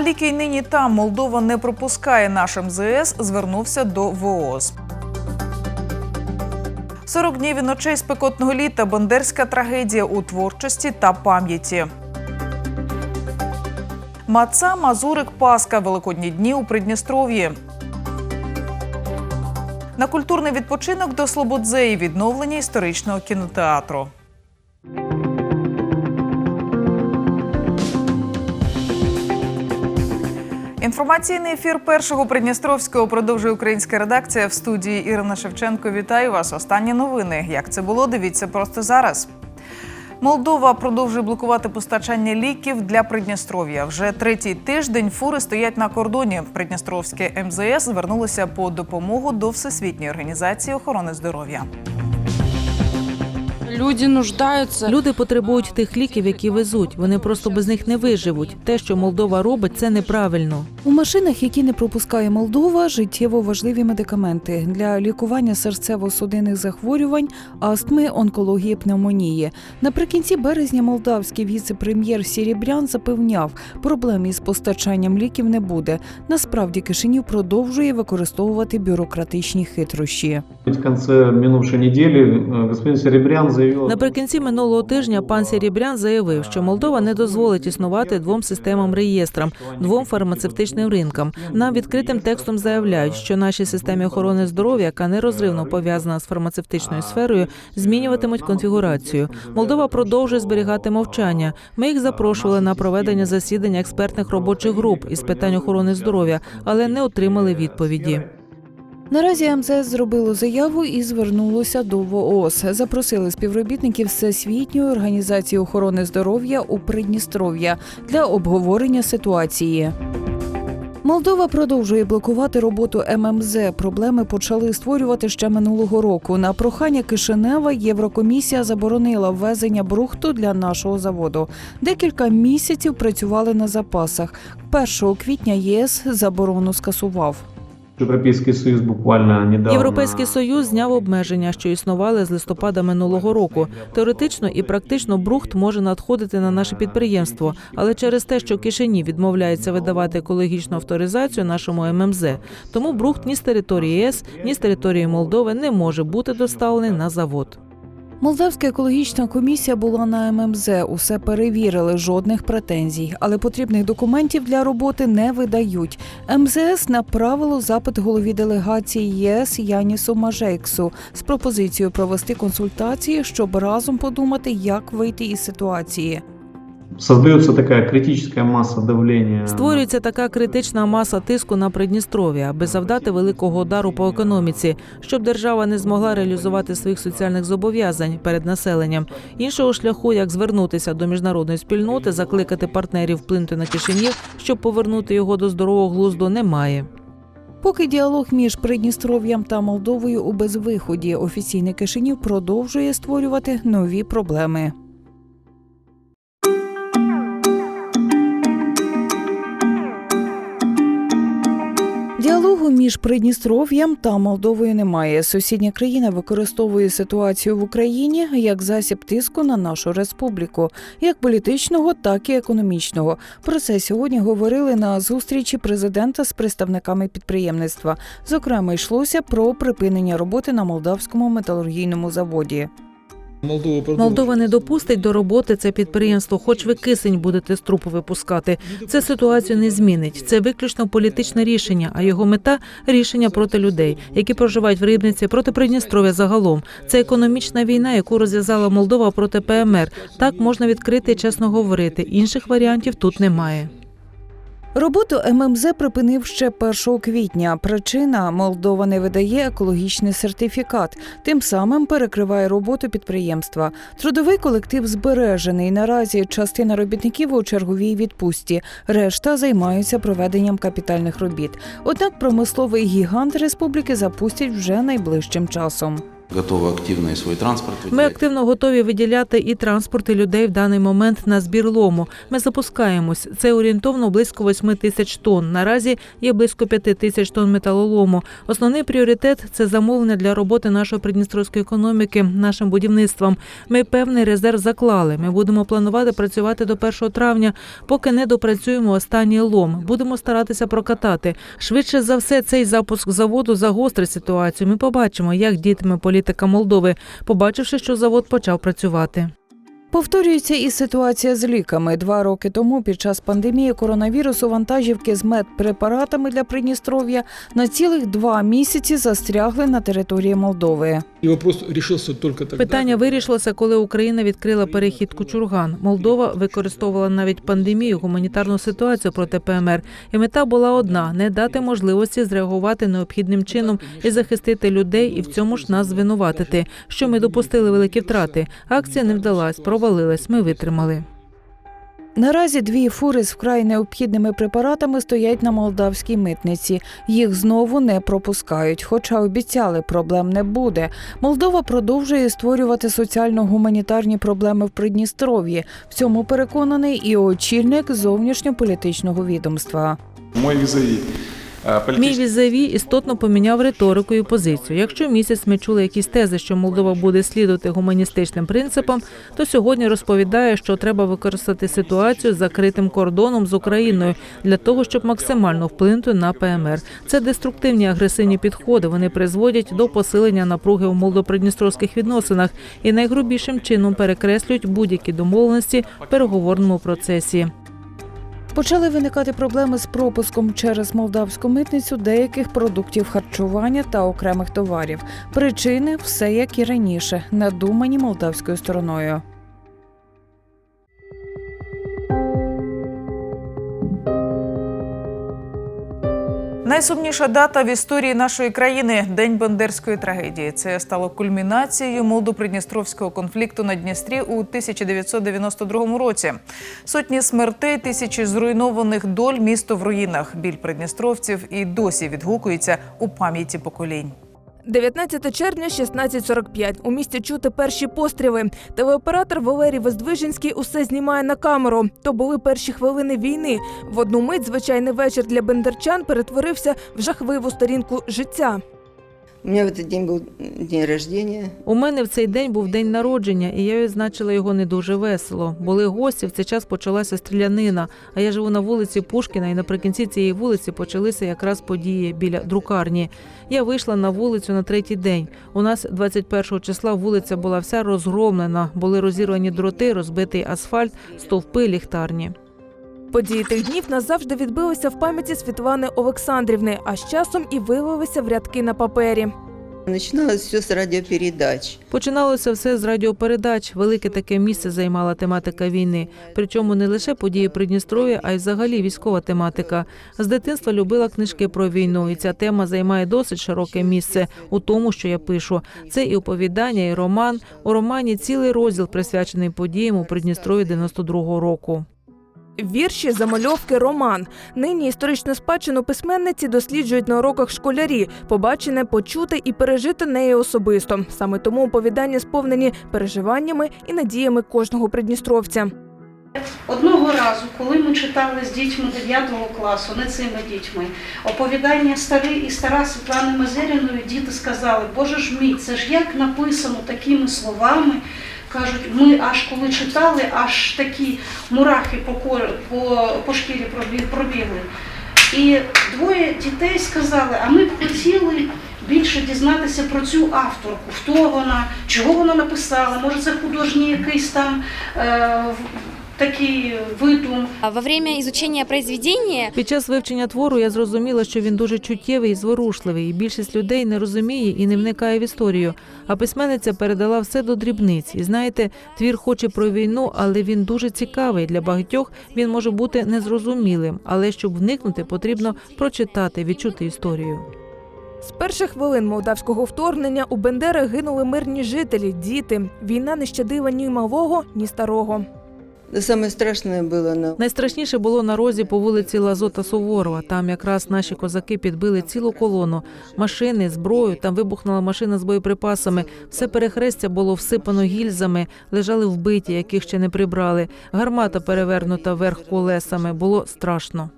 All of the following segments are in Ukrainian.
А ліки нині там Молдова не пропускає наш МЗС, звернувся до ВООЗ. 40 днів і ночей спекотного літа бандерська трагедія у творчості та пам'яті. Маца, Мазурик, Паска, Великодні дні у Придністров'ї. На культурний відпочинок до Слободзеї відновлення історичного кінотеатру. Інформаційний ефір першого Придністровського продовжує українська редакція в студії Ірина Шевченко. Вітаю вас. Останні новини. Як це було? Дивіться просто зараз. Молдова продовжує блокувати постачання ліків для Придністров'я. Вже третій тиждень фури стоять на кордоні. Придністровське МЗС звернулося по допомогу до Всесвітньої організації охорони здоров'я. Люди нуждаються. Люди потребують тих ліків, які везуть. Вони просто без них не виживуть. Те, що Молдова робить, це неправильно. У машинах, які не пропускає Молдова, життєво важливі медикаменти для лікування серцево-судинних захворювань, астми, онкології, пневмонії. Наприкінці березня молдавський віце-прем'єр Сірібрян запевняв, проблем із постачанням ліків не буде. Насправді Кишинів продовжує використовувати бюрократичні хитрощі. В конце минувшей недели э, господин Серебрян. Наприкінці минулого тижня пан Сірібрян заявив, що Молдова не дозволить існувати двом системам реєстрам, двом фармацевтичним ринкам. Нам відкритим текстом заявляють, що нашій системі охорони здоров'я, яка нерозривно пов'язана з фармацевтичною сферою, змінюватимуть конфігурацію. Молдова продовжує зберігати мовчання. Ми їх запрошували на проведення засідання експертних робочих груп із питань охорони здоров'я, але не отримали відповіді. Наразі МЗС зробило заяву і звернулося до ВООЗ. Запросили співробітників Всесвітньої організації охорони здоров'я у Придністров'я для обговорення ситуації. Молдова продовжує блокувати роботу ММЗ. Проблеми почали створювати ще минулого року. На прохання Кишинева Єврокомісія заборонила ввезення брухту для нашого заводу. Декілька місяців працювали на запасах. 1 квітня ЄС заборону скасував. Европейский Союз буквально недавно... Європейський союз зняв обмеження, що існували з листопада минулого року. Теоретично і практично брухт може надходити на наше підприємство, але через те, що Кишині відмовляється видавати екологічну авторизацію нашому ММЗ, тому брухт ні з території ЄС, ні з території Молдови не може бути доставлений на завод. Молдавська екологічна комісія була на ММЗ. Усе перевірили, жодних претензій, але потрібних документів для роботи не видають. МЗС направило запит голові делегації ЄС Янісу Мажейксу з пропозицією провести консультації, щоб разом подумати, як вийти із ситуації. Создается такая критическая масса давления. Створюється така критична маса тиску на Придністров'я, аби завдати великого удару по економіці, щоб держава не змогла реалізувати своїх соціальних зобов'язань перед населенням. Іншого шляху, як звернутися до міжнародної спільноти, закликати партнерів вплинути на Кишинів, щоб повернути його до здорового глузду, немає. Поки діалог між Придністров'ям та Молдовою у безвиході, офіційний Кишинів продовжує створювати нові проблеми. Між Придністров'ям та Молдовою немає. Сусідня країна використовує ситуацію в Україні як засіб тиску на нашу республіку, як політичного, так і економічного. Про це сьогодні говорили на зустрічі президента з представниками підприємництва. Зокрема, йшлося про припинення роботи на молдавському металургійному заводі. Молдова не допустить до роботи це підприємство, хоч ви кисень будете з трупу випускати. Це ситуацію не змінить. Це виключно політичне рішення, а його мета рішення проти людей, які проживають в Рибниці, проти Придністров'я загалом. Це економічна війна, яку розв'язала Молдова проти ПМР. Так можна відкрити і чесно говорити. Інших варіантів тут немає. Роботу ММЗ припинив ще 1 квітня. Причина Молдова не видає екологічний сертифікат, тим самим перекриває роботу підприємства. Трудовий колектив збережений. Наразі частина робітників у черговій відпустці. Решта займаються проведенням капітальних робіт. Однак промисловий гігант республіки запустять вже найближчим часом. Готовы активно и свой транспорт Ми активно готові виділяти і транспорт, і людей в даний момент на збір лому. Ми запускаємось. Це орієнтовно близько 8 тисяч тонн. Наразі є близько 5 тисяч тонн металолому. Основний пріоритет це замовлення для роботи нашої придністровської економіки, нашим будівництвом. Ми певний резерв заклали. Ми будемо планувати працювати до 1 травня, поки не допрацюємо останній лом. Будемо старатися прокатати. Швидше за все, цей запуск заводу загострить ситуацію. Ми побачимо, як діятиме політика Молдови, побачивши, що завод почав працювати. Повторюється і ситуація з ліками. Два роки тому, під час пандемії коронавірусу, вантажівки з медпрепаратами для Придністров'я на цілих два місяці застрягли на території Молдови. Питання вирішилося, коли Україна відкрила перехід Кучурган. Молдова використовувала навіть пандемію, гуманітарну ситуацію проти ПМР. І мета була одна: не дати можливості зреагувати необхідним чином і захистити людей, і в цьому ж нас звинуватити. Що ми допустили великі втрати. Акція не вдалась, провалилась. Ми витримали. Наразі дві фури з вкрай необхідними препаратами стоять на молдавській митниці. Їх знову не пропускають, хоча обіцяли, проблем не буде. Молдова продовжує створювати соціально-гуманітарні проблеми в Придністров'ї. В цьому переконаний і очільник зовнішньополітичного відомства. Мой визави. Мій візаві істотно поміняв риторику і позицію. Якщо місяць ми чули якісь тези, що Молдова буде слідувати гуманістичним принципам, то сьогодні розповідає, що треба використати ситуацію з закритим кордоном з Україною для того, щоб максимально вплинути на ПМР. Це деструктивні агресивні підходи. Вони призводять до посилення напруги у молдопридністровських відносинах і найгрубішим чином перекреслюють будь-які домовленості в переговорному процесі. Почали виникати проблеми з пропуском через молдавську митницю деяких продуктів харчування та окремих товарів. Причини все як і раніше, надумані молдавською стороною. Найсумніша дата в історії нашої країни День Бендерської трагедії. Це стало кульмінацією молдопридністровського конфлікту на Дністрі у 1992 році. Сотні смертей, тисячі зруйнованих доль, місто в руїнах. Біль придністровців і досі відгукується у пам'яті поколінь. 19 червня, 16.45. У місті чути перші постріли. ТВ-оператор Валерій Воздвиженський усе знімає на камеру. То були перші хвилини війни. В одну мить звичайний вечір для бендерчан перетворився в жахливу сторінку життя. У меня в этот день был день рождения. У мене в цей день був день народження, і я відзначила його не дуже весело. Були гості, в цей час почалася стрілянина. А я живу на вулиці Пушкіна, і наприкінці цієї вулиці почалися якраз події біля друкарні. Я вийшла на вулицю на третій день. У нас 21 числа вулиця була вся розгромлена, були розірвані дроти, розбитий асфальт, стовпи, ліхтарні. Події тих днів назавжди відбилися в пам'яті Світлани Олександрівни, а з часом і вилилися в рядки на папері. Начиналось все с радиопередач. Починалося все з радіопередач. Велике таке місце займала тематика війни. Причому не лише події Придністров'я, а й взагалі військова тематика. З дитинства любила книжки про війну, і ця тема займає досить широке місце у тому, що я пишу. Це і оповідання, і роман. У романі цілий розділ присвячений подіям у Придністров'ї 92-го року. Вірші, замальовки, роман. Нині історичну спадщину письменниці досліджують на уроках школярі, побачене, почути і пережити нею особисто. Саме тому оповідання сповнені переживаннями і надіями кожного придністровця. Одного разу, коли ми читали з дітьми 9 класу, не цими дітьми, оповідання старі і стара Світлани Мазеріної, діти сказали, Боже ж мій, це ж як написано такими словами. Кажуть, ми аж коли читали, аж такі мурахи по, по, по шкірі пробі- пробігли. І двоє дітей сказали, а ми б хотіли більше дізнатися про цю авторку, хто вона, чого вона написала, може це художній якийсь там е, такий видум. А Во время изучения произведения Під час вивчення твору я зрозуміла, що він дуже чуттєвий і зворушливий, і більшість людей не розуміє і не вникає в історію. А письменниця передала все до дрібниць. І знаєте, твір хоче про війну, але він дуже цікавий. Для багатьох він може бути незрозумілим, але щоб вникнути, потрібно прочитати, відчути історію. З перших хвилин молдавського вторгнення у Бендери гинули мирні жителі, діти. Війна не щадила ні малого, ні старого. Но страшне було на Найстрашніше було на розі по вулиці Лазота Суворова. Там якраз наші козаки підбили цілу колону, машини, зброю. Там вибухнула машина з боєприпасами. Все перехрестя було всипано гільзами, лежали вбиті, яких ще не прибрали. Гармата перевернута вверх колесами. Було страшно.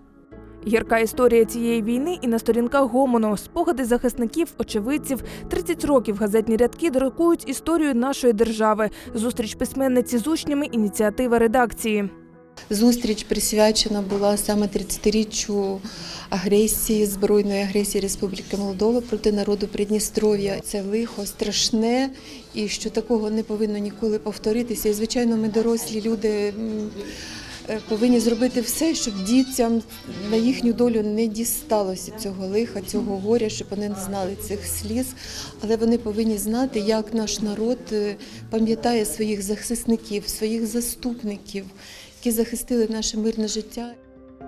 Гірка історія цієї війни і на сторінках гомону. Спогади захисників, очевидців. 30 років газетні рядки друкують історію нашої держави. Зустріч письменниці з учнями. Ініціатива редакції. Зустріч присвячена була саме 30-річчю агресії, збройної агресії Республіки Молдова проти народу Придністров'я. Це лихо страшне і що такого не повинно ніколи повторитися. І звичайно, ми дорослі люди. Е, Повинні зробити все, щоб дітям на їхню долю не дісталося цього лиха, цього горя, щоб вони не знали цих сліз. Але вони повинні знати, як наш народ е, пам'ятає своїх захисників, своїх заступників, які захистили наше мирне життя.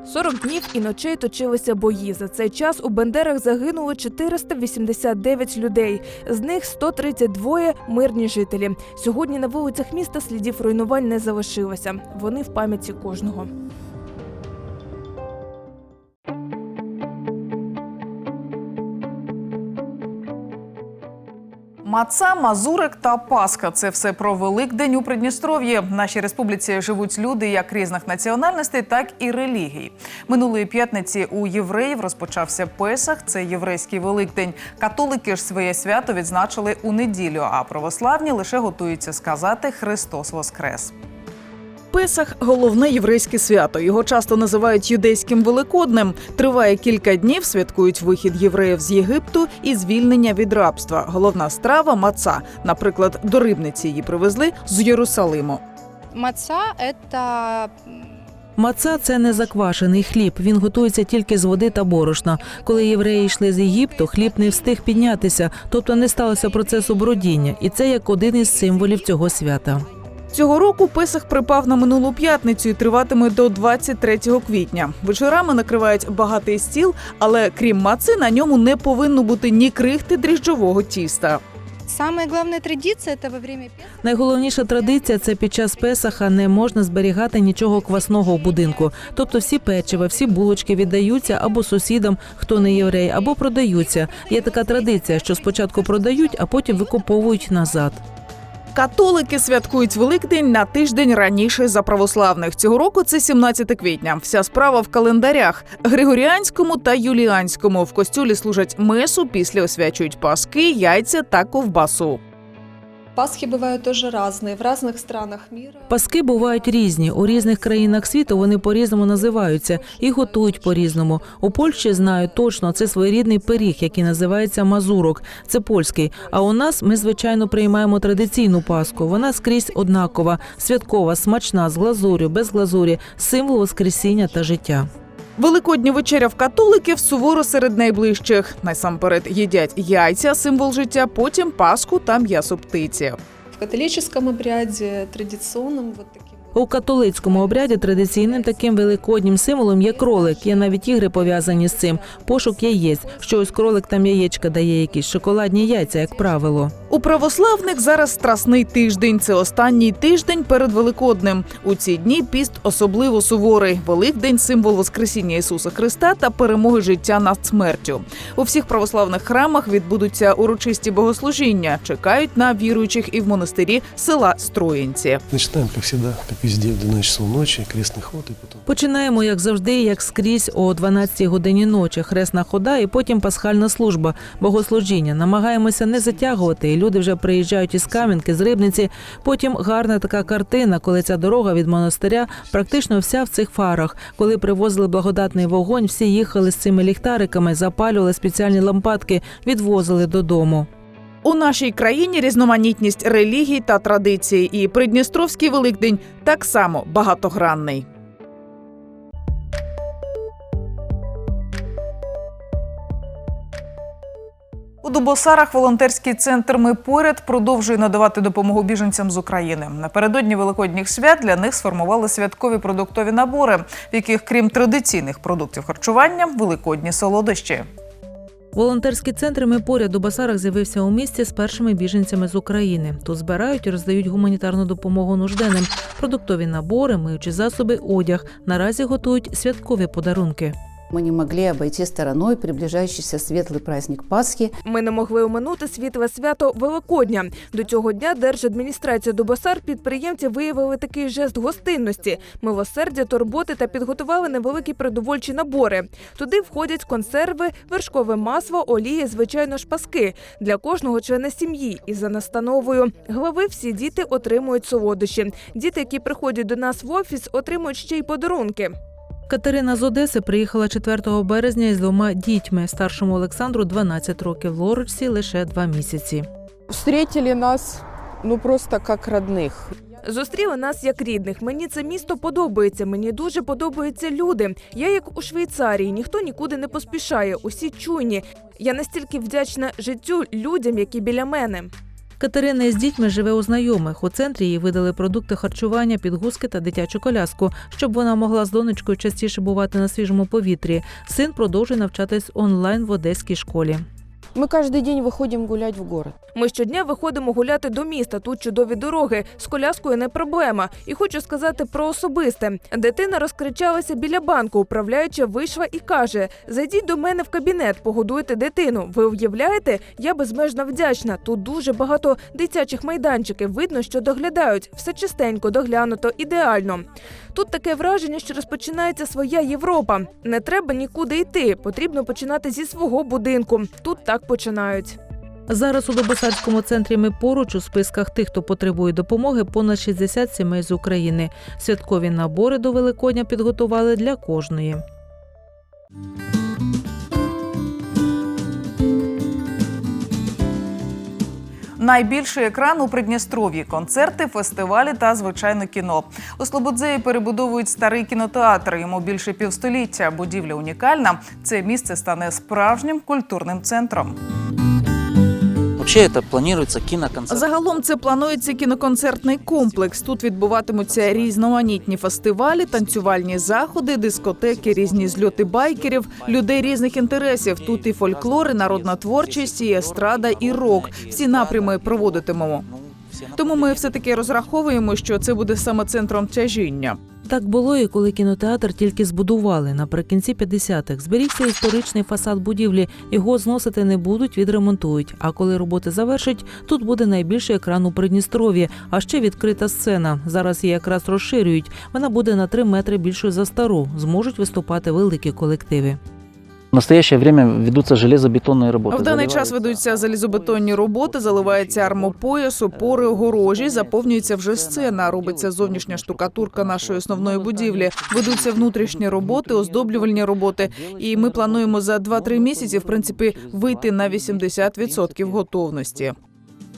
40 днів і ночей точилися бої. За цей час у Бендерах загинуло 489 людей. З них 132 – мирні жителі. Сьогодні на вулицях міста слідів руйнувань не залишилося. Вони в пам'яті кожного. Маца, Мазурик та Пасха це все про Великдень у Придністров'ї. В нашій республіці живуть люди як різних національностей, так і релігій. Минулої п'ятниці у євреїв розпочався Песах. Це єврейський Великдень. Католики ж своє свято відзначили у неділю, а православні лише готуються сказати Христос Воскрес. Песах головне єврейське свято. Його часто називають юдейським великоднем. Триває кілька днів. Святкують вихід євреїв з Єгипту і звільнення від рабства. Головна страва маца. Наприклад, до рибниці її привезли з Єрусалиму. Маца – это Маца це не заквашений хліб. Він готується тільки з води та борошна. Коли євреї йшли з Єгипту, хліб не встиг піднятися, тобто не сталося процесу бродіння, і це як один із символів цього свята. Цього року Песах припав на минулу п'ятницю і триватиме до 23 квітня. Вечорами накривають багатий стіл, але крім маци на ньому не повинно бути ні крихти дріжджового тіста. самая главная традиция – это во время Найголовніша традиція це під час Песаха не можна зберігати нічого квасного в будинку. Тобто всі печива, всі булочки віддаються або сусідам, хто не єврей, або продаються. Є така традиція, що спочатку продають, а потім викуповують назад. Католики святкують Великдень на тиждень раніше за православних. Цього року це 17 квітня. Вся справа в календарях григоріанському та юліанському. В костюлі служать месу, після освячують паски, яйця та ковбасу. Пасхи бувають дуже різні в різних странах міра. Паски бувають різні. У різних країнах світу вони по-різному називаються і готують по-різному. У Польщі знаю точно це своєрідний пиріг, який називається мазурок. Це польський. А у нас ми звичайно приймаємо традиційну паску. Вона скрізь однакова, святкова, смачна, з глазурю, без глазурі, символ воскресіння та життя. Великодня вечеря в католиків суворо серед найближчих. Насамперед їдять яйця, символ життя, потім паску та м'ясо птиці. В католическом обряде традиционном вот таким У католицькому обряді традиційним таким великоднім символом є кролик. Є навіть ігри пов'язані з цим. Пошук яєць. Що ось кролик там яєчка дає якісь шоколадні яйця, як правило. У православних зараз страсний тиждень. Це останній тиждень перед Великоднем. У ці дні піст особливо суворий. Великдень символ Воскресіння Ісуса Христа та перемоги життя над смертю. У всіх православних храмах відбудуться урочисті богослужіння. Чекають на віруючих і в монастирі села Строїнці. Как всегда, как везде, в 12 часов ночи, крестный ход, и потом Починаємо, як завжди, як скрізь о 12 годині ночі. Хресна хода і потім пасхальна служба, богослужіння. Намагаємося не затягувати. І люди вже приїжджають із Кам'янки, з Рибниці. Потім гарна така картина, коли ця дорога від монастиря практично вся в цих фарах. Коли привозили благодатний вогонь, всі їхали з цими ліхтариками, запалювали спеціальні лампадки, відвозили додому. У нашій країні різноманітність релігій та традицій, і Придністровський Великдень так само багатогранний. У Дубосарах волонтерський центр Ми поряд продовжує надавати допомогу біженцям з України. Напередодні великодніх свят для них сформували святкові продуктові набори, в яких, крім традиційних продуктів харчування, великодні солодощі. Волонтерські центри «Ми поряд» у Басарах з'явився у місті з першими біженцями з України. Тут збирають і роздають гуманітарну допомогу нужденним, продуктові набори, миючі засоби, одяг. Наразі готують святкові подарунки. Мы не могли обойти стороной приближающийся светлый праздник Пасхи. Ми не могли оминути світле свято Великодня. До цього дня Держадміністрація Дубасар підприємці виявили такий жест гостинності, милосердя, турботи та підготували невеликі продовольчі набори. Туди входять консерви, вершкове масло, олія, звичайно ж паски для кожного члена сім'ї. І за настановою глави всі діти отримують солодощі. Діти, які приходять до нас в офіс, отримують ще й подарунки. Катерина з Одеси приїхала 4 березня із двома дітьми. Старшому Олександру 12 років, Лорочці лише 2 місяці. Встретили нас ну просто как родных. Зустріли нас як рідних. Мені це місто подобається. Мені дуже подобаються люди. Я як у Швейцарії, ніхто нікуди не поспішає. Усі чуйні. Я настільки вдячна життю людям, які біля мене. Катерина із дітьми живе у знайомих. У центрі їй видали продукти харчування, підгузки та дитячу коляску, щоб вона могла з донечкою частіше бувати на свіжому повітрі. Син продовжує навчатись онлайн в одеській школі. Мы каждый день выходим гулять в город. Ми щодня виходимо гуляти до міста. Тут чудові дороги. З коляскою не проблема. І хочу сказати про особисте. Дитина розкричалася біля банку. Управляюча вийшла і каже: Зайдіть до мене в кабінет, погодуйте дитину. Ви уявляєте? Я безмежно вдячна. Тут дуже багато дитячих майданчиків. Видно, що доглядають. Все чистенько, доглянуто, ідеально. Тут таке враження, що розпочинається своя Європа. Не треба нікуди йти. Потрібно починати зі свого будинку. Тут так починають. Зараз у Добосарському центрі ми поруч у списках тих, хто потребує допомоги, понад 60 сімей з України. Святкові набори до Великодня підготували для кожної. Найбільший екран у Придністров'ї, концерти, фестивалі та звичайно кіно. У Слободзеї перебудовують старий кінотеатр. Йому більше півстоліття. Будівля унікальна. Це місце стане справжнім культурним центром. Вообще это планируется киноконцерт. Загалом це планується кіноконцертний комплекс. Тут відбуватимуться різноманітні фестивалі, танцювальні заходи, дискотеки, різні зльоти байкерів, людей різних інтересів. Тут і фольклор, і народна творчість, і естрада, і рок. Всі напрями проводитимемо. Тому ми все таки розраховуємо, що це буде саме центром тяжіння. Так було і коли кінотеатр тільки збудували наприкінці 50-х. Зберігся історичний фасад будівлі. Його зносити не будуть, відремонтують. А коли роботи завершать, тут буде найбільший екран у Придністров'ї, а ще відкрита сцена. Зараз її якраз розширюють. Вона буде на 3 метри більшою за стару. Зможуть виступати великі колективи. В настоящее время ведутся железобетонные работы. В даний час ведуться залізобетонні роботи, заливається армопояс, опори, огорожі, заповнюється вже сцена, робиться зовнішня штукатурка нашої основної будівлі, ведуться внутрішні роботи, оздоблювальні роботи. І ми плануємо за 2-3 місяці, в принципі, вийти на 80% готовності.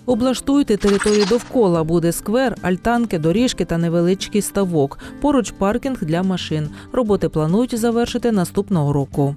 Облаштуйте територію довкола. Буде сквер, альтанки, доріжки та невеличкий ставок. Поруч паркінг для машин. Роботи планують завершити наступного року.